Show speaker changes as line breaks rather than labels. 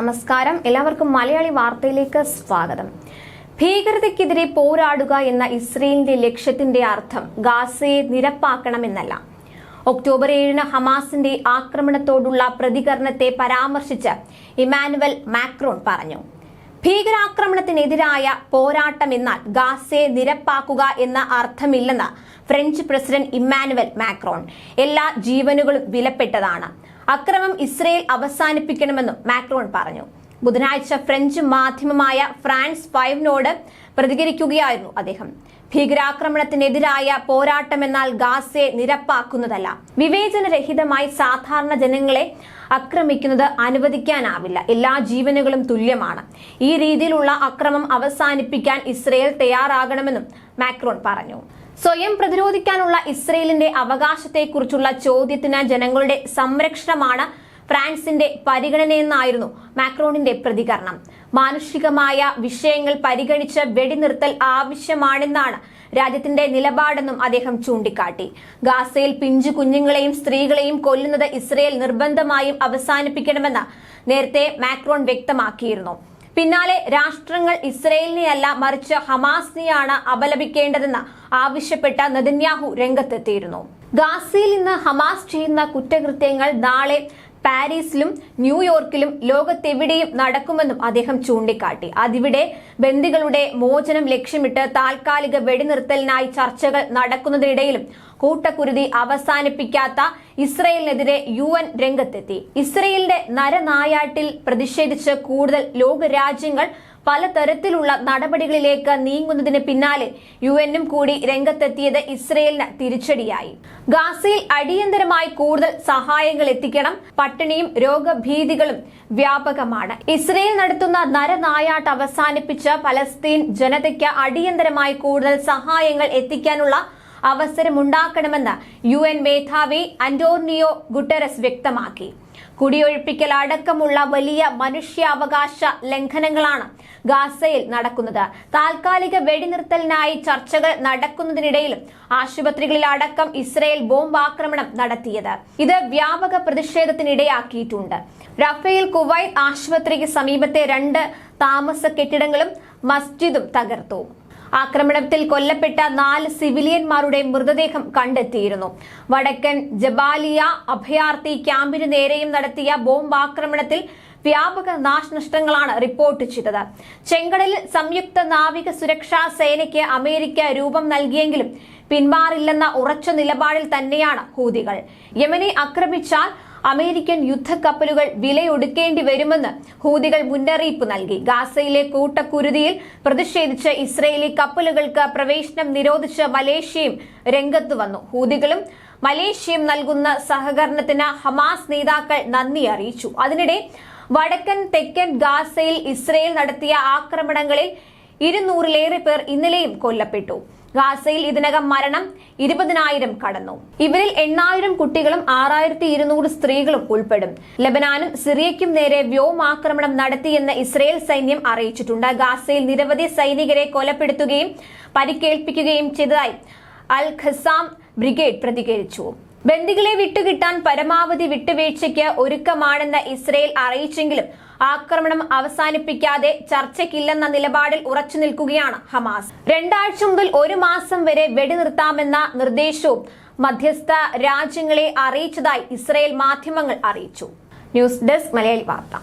നമസ്കാരം. എല്ലാവർക്കും മലയാളി വാർത്തയിലേക്ക് സ്വാഗതം. ഭീകരതയ്ക്കെതിരെ പോരാടുക എന്ന ഇസ്രയേലിന്റെ ലക്ഷ്യത്തിന്റെ അർത്ഥം ഗാസയെ നിരപ്പാക്കണമെന്നല്ല. ഒക്ടോബർ ഏഴിന് ഹമാസിന്റെ ആക്രമണത്തോടുള്ള പ്രതികരണത്തെ പരാമർശിച്ച് ഇമാനുവൽ മാക്രോൺ പറഞ്ഞു. ഭീകരാക്രമണത്തിനെതിരായ പോരാട്ടം എന്നാൽ ഗാസയെ നിരപ്പാക്കുക എന്ന അർത്ഥമില്ലെന്ന് ഫ്രഞ്ച് പ്രസിഡന്റ് ഇമ്മാനുവൽ മാക്രോൺ. എല്ലാ ജീവനുകളും വിലപ്പെട്ടതാണ്. അക്രമം ഇസ്രയേൽ അവസാനിപ്പിക്കണമെന്നും മാക്രോൺ പറഞ്ഞു. ബുധനാഴ്ച ഫ്രഞ്ച് മാധ്യമമായ ഫ്രാൻസ് ഫൈവിനോട് പ്രതികരിക്കുകയായിരുന്നു അദ്ദേഹം. ഭീകരാക്രമണത്തിനെതിരായ പോരാട്ടം എന്നാൽ ഗാസയെ നിരപ്പാക്കുന്നതല്ല. വിവേചനരഹിതമായി സാധാരണ ജനങ്ങളെ ആക്രമിക്കുന്നത് അനുവദിക്കാനാവില്ല. എല്ലാ ജീവനുകളും തുല്യമാണ്. ഈ രീതിയിലുള്ള അക്രമം അവസാനിപ്പിക്കാൻ ഇസ്രയേൽ തയ്യാറാകണമെന്നും മാക്രോൺ പറഞ്ഞു. സ്വയം പ്രതിരോധിക്കാനുള്ള ഇസ്രയേലിന്റെ അവകാശത്തെക്കുറിച്ചുള്ള ചോദ്യത്തിന് ജനങ്ങളുടെ സംരക്ഷണമാണ് ഫ്രാൻസിന്റെ പരിഗണനയെന്നായിരുന്നു മാക്രോണിന്റെ പ്രതികരണം. മാനുഷികമായ വിഷയങ്ങൾ പരിഗണിച്ച് വെടിനിർത്തൽ ആവശ്യമാണെന്നാണ് രാജ്യത്തിന്റെ നിലപാടെന്നും അദ്ദേഹം ചൂണ്ടിക്കാട്ടി. ഗാസയിൽ പിഞ്ചു കുഞ്ഞുങ്ങളെയും സ്ത്രീകളെയും കൊല്ലുന്നത് ഇസ്രയേൽ നിർബന്ധമായും അവസാനിപ്പിക്കണമെന്ന് നേരത്തെ മാക്രോൺ വ്യക്തമാക്കിയിരുന്നു. പിന്നാലെ രാഷ്ട്രങ്ങൾ ഇസ്രയേലിനെയല്ല മറിച്ച് ഹമാസിനെയാണ് അപലപിക്കേണ്ടതെന്ന് ആവശ്യപ്പെട്ട നെതന്യാഹു രംഗത്തെത്തിയിരുന്നു. ഗാസയിൽ ഇന്ന് ഹമാസ് ചെയ്യുന്ന കുറ്റകൃത്യങ്ങൾ നാളെ പാരീസിലും ന്യൂയോർക്കിലും ലോകത്തെവിടെയും നടക്കുമെന്നും അദ്ദേഹം ചൂണ്ടിക്കാട്ടി. അതിവിടെ ബന്ദികളുടെ മോചനം ലക്ഷ്യമിട്ട് താൽക്കാലിക വെടിനിർത്തലിനായി ചർച്ചകൾ നടക്കുന്നതിനിടയിലും കൂട്ടക്കുരുതി അവസാനിപ്പിക്കാത്ത ഇസ്രയേലിനെതിരെ യു എൻ രംഗത്തെത്തി. ഇസ്രയേലിന്റെ നരനായാട്ടിൽ പ്രതിഷേധിച്ച് കൂടുതൽ ലോകരാജ്യങ്ങൾ പലതരത്തിലുള്ള നടപടികളിലേക്ക് നീങ്ങുന്നതിന് പിന്നാലെ യു എന്നും കൂടി രംഗത്തെത്തിയത് ഇസ്രയേലിന് തിരിച്ചടിയായി. ഗാസയിൽ അടിയന്തരമായി കൂടുതൽ സഹായങ്ങൾ എത്തിക്കണം പട്ടിണിയും രോഗഭീതികളും വ്യാപകമാണ്. ഇസ്രയേൽ നടത്തുന്ന നരനായാട്ട് അവസാനിപ്പിച്ച് പലസ്തീൻ ജനതയ്ക്ക് അടിയന്തരമായി കൂടുതൽ സഹായങ്ങൾ എത്തിക്കാനുള്ള അവസരമുണ്ടാക്കണമെന്ന് യു എൻ മേധാവി അന്റോണിയോ ഗുട്ടറസ് വ്യക്തമാക്കി. കുടിയൊഴിപ്പിക്കൽ അടക്കമുള്ള വലിയ മനുഷ്യാവകാശ ലംഘനങ്ങളാണ് ഗാസയിൽ നടക്കുന്നത്. താൽക്കാലിക വെടിനിർത്തലിനായി ചർച്ചകൾ നടക്കുന്നതിനിടയിലും ആശുപത്രികളിൽ അടക്കം ഇസ്രയേൽ ബോംബാക്രമണം നടത്തിയത്. ഇത് വ്യാപക പ്രതിഷേധത്തിനിടയാക്കിയിട്ടുണ്ട്. റഫേൽ കുവൈത്ത് ആശുപത്രിക്ക് സമീപത്തെ രണ്ട് താമസ കെട്ടിടങ്ങളും മസ്ജിദും തകർത്തു. ആക്രമണത്തിൽ കൊല്ലപ്പെട്ട നാല് സിവിലിയന്മാരുടെ മൃതദേഹം കണ്ടെത്തിയിരുന്നു. വടക്കൻ ജബാലിയ അഭയാർത്ഥി ക്യാമ്പിന് നേരെയും നടത്തിയ ബോംബ് ആക്രമണത്തിൽ വ്യാപക നാശനഷ്ടങ്ങളാണ് റിപ്പോർട്ട് ചെയ്തത്. ചെങ്കടലിൽ സംയുക്ത നാവിക സുരക്ഷാ സേനയ്ക്ക് അമേരിക്ക രൂപം നൽകിയെങ്കിലും പിന്മാറില്ലെന്ന ഉറച്ച നിലപാടിൽ തന്നെയാണ് ഹൂതികൾ. യമനെ ആക്രമിച്ചാൽ അമേരിക്കൻ യുദ്ധക്കപ്പലുകൾ വിലയൊടുക്കേണ്ടി വരുമെന്ന് ഹൂതികൾ മുന്നറിയിപ്പ് നൽകി. ഗാസയിലെ കൂട്ടക്കുരുതിയിൽ പ്രതിഷേധിച്ച് ഇസ്രയേലി കപ്പലുകൾക്ക് പ്രവേശനം നിരോധിച്ച് മലേഷ്യയും രംഗത്ത് വന്നു. ഹൂതികളും മലേഷ്യയും നൽകുന്ന സഹകരണത്തിന് ഹമാസ് നേതാക്കൾ നന്ദി അറിയിച്ചു. അതിനിടെ വടക്കൻ തെക്കൻ ഗാസയിൽ ഇസ്രയേൽ നടത്തിയ ആക്രമണങ്ങളിൽ ഇരുന്നൂറിലേറെ പേർ ഇന്നലെയും കൊല്ലപ്പെട്ടു. ഗാസയിൽ ഇതിനകം മരണം ഇരുപതിനായിരം കടന്നു. ഇവരിൽ എണ്ണായിരം കുട്ടികളും ആറായിരത്തി ഇരുന്നൂറ് സ്ത്രീകളും ഉൾപ്പെടും. ലബനാനും സിറിയയ്ക്കും നേരെ വ്യോമാക്രമണം നടത്തിയെന്ന് ഇസ്രയേൽ സൈന്യം അറിയിച്ചിട്ടുണ്ട്. ഗാസയിൽ നിരവധി സൈനികരെ കൊലപ്പെടുത്തുകയും പരിക്കേൽപ്പിക്കുകയും ചെയ്തതായി അൽ ഖസാം ബ്രിഗേഡ് പ്രതികരിച്ചു. ബന്ദികളെ വിട്ടുകിട്ടാൻ പരമാവധി വിട്ടുവീഴ്ചയ്ക്ക് ഒരുക്കമാണെന്ന് ഇസ്രയേൽ അറിയിച്ചെങ്കിലും ആക്രമണം അവസാനിപ്പിക്കാതെ ചർച്ചയ്ക്കില്ലെന്ന നിലപാടിൽ ഉറച്ചു നിൽക്കുകയാണ് ഹമാസ്. രണ്ടാഴ്ച മുതൽ ഒരു മാസം വരെ വെടിനിർത്താമെന്ന നിർദ്ദേശവും മധ്യസ്ഥ രാജ്യങ്ങളെ അറിയിച്ചതായി ഇസ്രയേൽ മാധ്യമങ്ങൾ അറിയിച്ചു. ന്യൂസ് ഡെസ്ക് മലയാളി വാർത്ത.